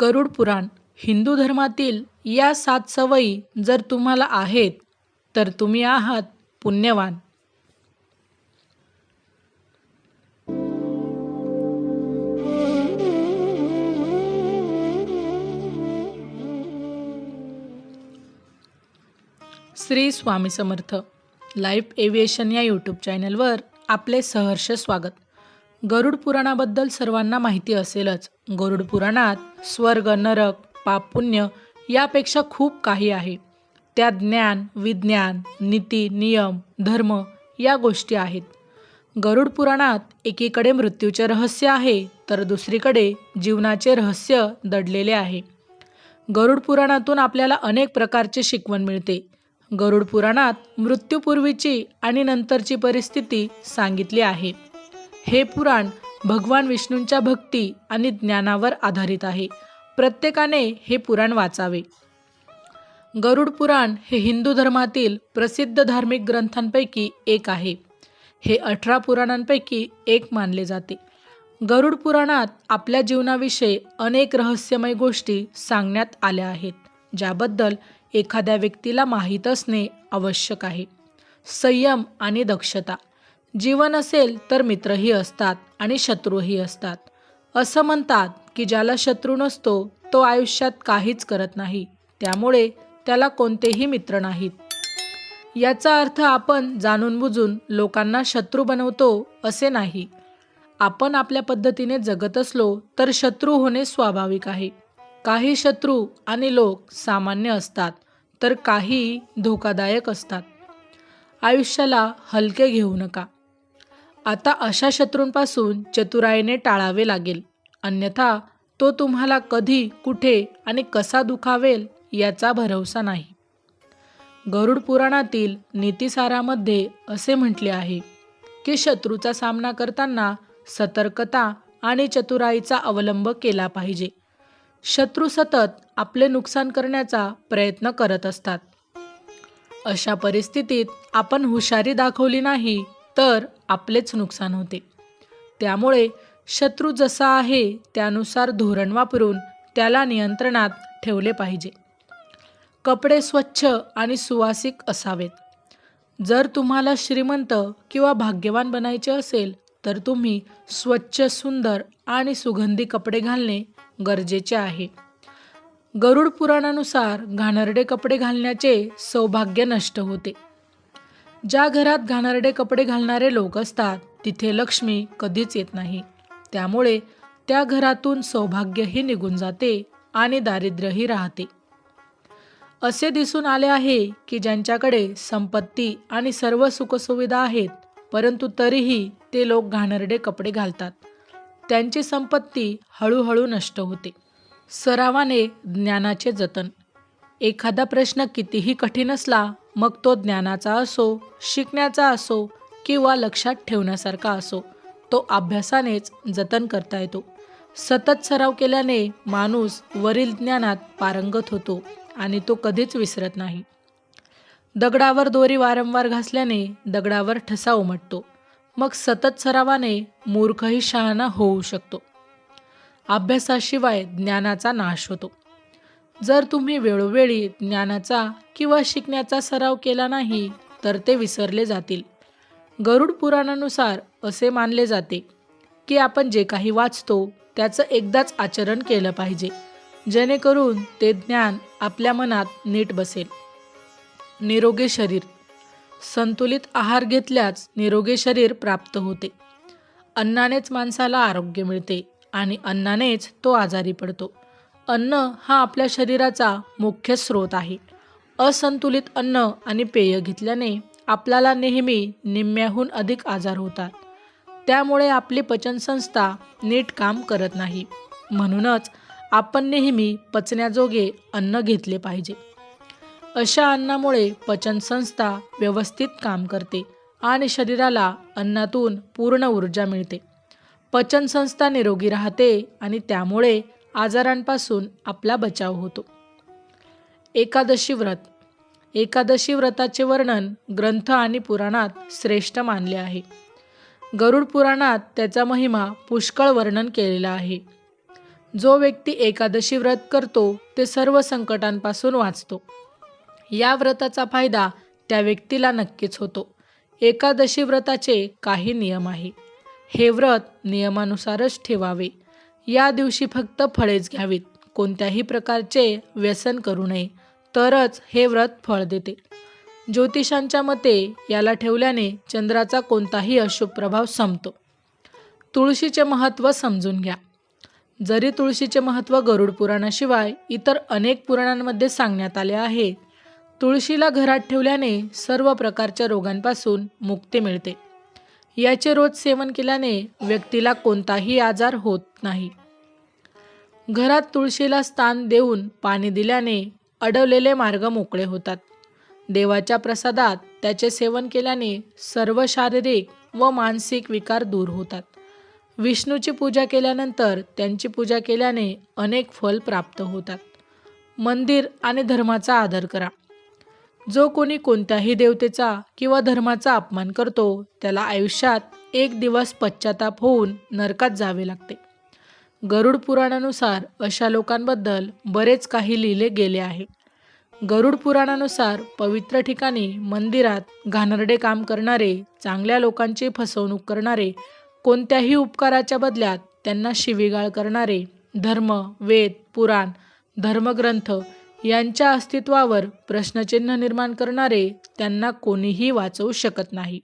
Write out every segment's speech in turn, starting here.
गरुड पुराण. हिंदू धर्मातील या सात सवयी जर तुम्हाला आहेत तर तुम्ही आहात पुण्यवान. श्री स्वामी समर्थ. लाईफ एव्हिएशन या यूट्यूब चॅनलवर आपले सहर्ष स्वागत. गरुड पुराणाबद्दल सर्वांना माहिती असेलच. गरुड पुराणात स्वर्ग नरक पाप पुण्य यापेक्षा खूप काही आहे. त्यात ज्ञान विज्ञान नीती नियम धर्म या गोष्टी आहेत. गरुड पुराणात एकीकडे मृत्यूचे रहस्य आहे तर दुसरीकडे जीवनाचे रहस्य दडलेले आहे. गरुड पुराणातून आपल्याला अनेक प्रकारचे शिकवण मिळते. गरुड पुराणात मृत्यूपूर्वीची आणि नंतरची परिस्थिती सांगितली आहे. हे पुराण भगवान विष्णूंच्या भक्ती आणि ज्ञानावर आधारित आहे. प्रत्येकाने हे पुराण वाचावे. गरुड पुराण हे हिंदू धर्मातील प्रसिद्ध धार्मिक ग्रंथांपैकी एक आहे. हे अठरा पुराणांपैकी एक मानले जाते. गरुड पुराणात आपल्या जीवनाविषयी अनेक रहस्यमय गोष्टी सांगण्यात आल्या आहेत ज्याबद्दल एखाद्या व्यक्तीला माहीत असणे आवश्यक आहे. संयम आणि दक्षता. जीवन असेल तर मित्रही असतात आणि शत्रूही असतात. असं म्हणतात की ज्याला शत्रू नसतो तो आयुष्यात काहीच करत नाही. त्यामुळे त्याला कोणतेही मित्र नाहीत. याचा अर्थ आपण जाणून बुजून लोकांना शत्रू बनवतो असे नाही. आपण आपल्या पद्धतीने जगत असलो तर शत्रू होणे स्वाभाविक आहे. काही शत्रू आणि लोक सामान्य असतात तर काही धोकादायक असतात. आयुष्याला हलके घेऊ नका. आता अशा शत्रूंपासून चतुराईने टाळावे लागेल. अन्यथा तो तुम्हाला कधी कुठे आणि कसा दुखावेल याचा भरवसा नाही. गरुड पुराणातील नीतिसारामध्ये असे म्हटले आहे की शत्रूचा सामना करताना सतर्कता आणि चतुराईचा अवलंब केला पाहिजे. शत्रू सतत आपले नुकसान करण्याचा प्रयत्न करत असतात. अशा परिस्थितीत आपण हुशारी दाखवली नाही तर आपलेच नुकसान होते. त्यामुळे शत्रू जसा आहे त्यानुसार धोरण वापरून त्याला नियंत्रणात ठेवले पाहिजे. कपडे स्वच्छ आणि सुवासिक असावेत. जर तुम्हाला श्रीमंत किंवा भाग्यवान बनायचे असेल तर तुम्ही स्वच्छ सुंदर आणि सुगंधी कपडे घालणे गरजेचे आहे. गरुड पुराणानुसार घाणरडे कपडे घालण्याचे सौभाग्य नष्ट होते. ज्या घरात घाणरडे कपडे घालणारे लोक असतात तिथे लक्ष्मी कधीच येत नाही. त्यामुळे त्या घरातून सौभाग्यही निघून जाते आणि दारिद्र्यही राहते. असे दिसून आले आहे की ज्यांच्याकडे संपत्ती आणि सर्व सुखसुविधा आहेत परंतु तरीही ते लोक घाणरडे कपडे घालतात. त्यांची संपत्ती हळूहळू नष्ट होते. सरावाने ज्ञानाचे जतन एखादा प्रश्न कितीही कठीण असला मग तो ज्ञानाचा असो शिकण्याचा असो किंवा लक्षात ठेवण्यासारखा असो तो अभ्यासानेच जतन करता येतो. सतत सराव केल्याने माणूस वरील ज्ञानात पारंगत होतो आणि तो कधीच विसरत नाही. दगडावर दोरी वारंवार घासल्याने दगडावर ठसा उमटतो. मग सतत सरावाने मूर्खही शहाणा होऊ शकतो. अभ्यासाशिवाय ज्ञानाचा नाश होतो. जर तुम्ही वेळोवेळी ज्ञानाचा किंवा शिकण्याचा सराव केला नाही तर ते विसरले जातील. गरुड पुराणानुसार असे मानले जाते की आपण जे काही वाचतो त्याचं एकदाच आचरण केलं पाहिजे. जेणेकरून ते ज्ञान आपल्या मनात नीट बसेल. निरोगी शरीर. संतुलित आहार घेतल्यास निरोगी शरीर प्राप्त होते. अन्नानेच माणसाला आरोग्य मिळते आणि अन्नानेच तो आजारी पडतो. अन्न हा आपल्या शरीराचा मुख्य स्रोत आहे. असंतुलित अन्न आणि पेय घेतल्याने आपल्याला नेहमी निम्म्याहून अधिक आजार होतात. त्यामुळे आपली पचनसंस्था नीट काम करत नाही. म्हणूनच आपण नेहमी पचण्याजोगे अन्न घेतले पाहिजे. अशा अन्नामुळे पचनसंस्था व्यवस्थित काम करते आणि शरीराला अन्नातून पूर्ण ऊर्जा मिळते. पचनसंस्था निरोगी राहते आणि त्यामुळे आजारांपासून आपला बचाव होतो. एकादशी व्रत. एकादशी व्रताचे वर्णन ग्रंथ आणि पुराणात श्रेष्ठ मानले आहे. गरुड पुराणात त्याचा महिमा पुष्कळ वर्णन केलेला आहे. जो व्यक्ती एकादशी व्रत करतो ते सर्व संकटांपासून वाचतो. या व्रताचा फायदा त्या व्यक्तीला नक्कीच होतो. एकादशी व्रताचे काही नियम आहे. हे व्रत नियमानुसारच ठेवावे. या दिवशी फक्त फळेच घ्यावीत. कोणत्याही प्रकारचे व्यसन करू नये. तरच हे व्रत फळ देते. ज्योतिषांच्या मते याला ठेवल्याने चंद्राचा कोणताही अशुभ प्रभाव संपतो. तुळशीचे महत्त्व समजून घ्या. जरी तुळशीचे महत्त्व गरुड पुराणाशिवाय इतर अनेक पुराणांमध्ये सांगण्यात आले आहे तुळशीला घरात ठेवल्याने सर्व प्रकारच्या रोगांपासून मुक्ती मिळते. याचे रोज सेवन केल्याने व्यक्तीला कोणताही आजार होत नाही. घरात तुळशीला स्थान देऊन पाणी दिल्याने अडवलेले मार्ग मोकळे होतात. देवाच्या प्रसादात त्याचे सेवन केल्याने सर्व शारीरिक व मानसिक विकार दूर होतात. विष्णूची पूजा केल्यानंतर त्यांची पूजा केल्याने अनेक फल प्राप्त होतात. मंदिर आणि धर्माचा आदर करा. जो कोणी कोणत्याही देवतेचा किंवा धर्माचा अपमान करतो त्याला आयुष्यात एक दिवस पश्चाताप होऊन नरकात जावे लागते. गरुड पुराणानुसार अशा लोकांबद्दल बरेच काही लिहिले गेले आहे. गरुड पुराणानुसार पवित्र ठिकाणी मंदिरात घाणरडे काम करणारे चांगल्या लोकांची फसवणूक करणारे कोणत्याही उपकाराच्या बदल्यात त्यांना शिवीगाळ करणारे धर्म वेद पुराण धर्मग्रंथ यांच्या अस्तित्वावर प्रश्नचिन्ह निर्माण करणारे त्यांना कोणीही वाचवू शकत नाही.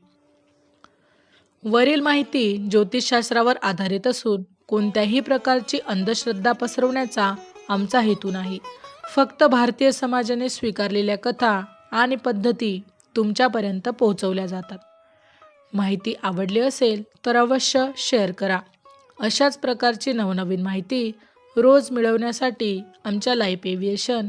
वरील माहिती ज्योतिषशास्त्रावर आधारित असून कोणत्याही प्रकारची अंधश्रद्धा पसरवण्याचा आमचा हेतू नाही. फक्त भारतीय समाजाने स्वीकारलेल्या कथा आणि पद्धती तुमच्यापर्यंत पोहोचवल्या जातात. माहिती आवडली असेल तर अवश्य शेअर करा. अशाच प्रकारची नवनवीन माहिती रोज मिळवण्यासाठी आमच्या लाईफ एव्हिएशन